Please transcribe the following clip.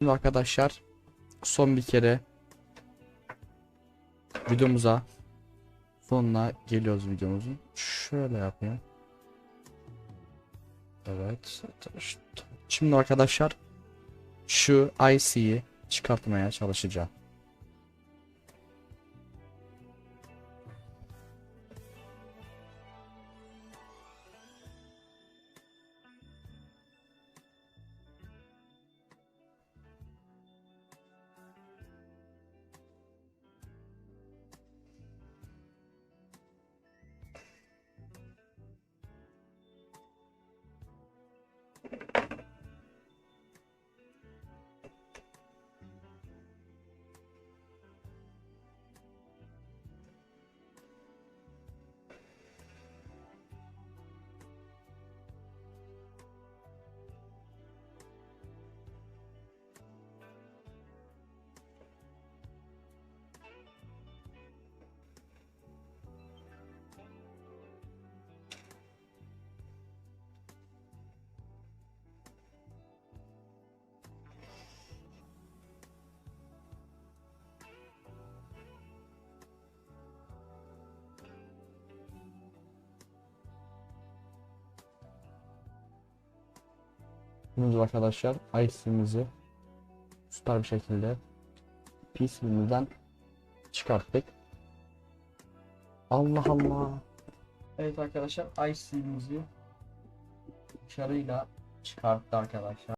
Şimdi arkadaşlar son bir kere videomuza sonuna geliyoruz videomuzun. Şöyle yapayım. Evet. Şimdi arkadaşlar şu IC'yi çıkartmaya çalışacağım. Şimdi arkadaşlar IC'mizi süper bir şekilde PC'mizden çıkarttık. Allah Allah. Evet arkadaşlar IC'mizi dışarıyla çıkarttı arkadaşlar.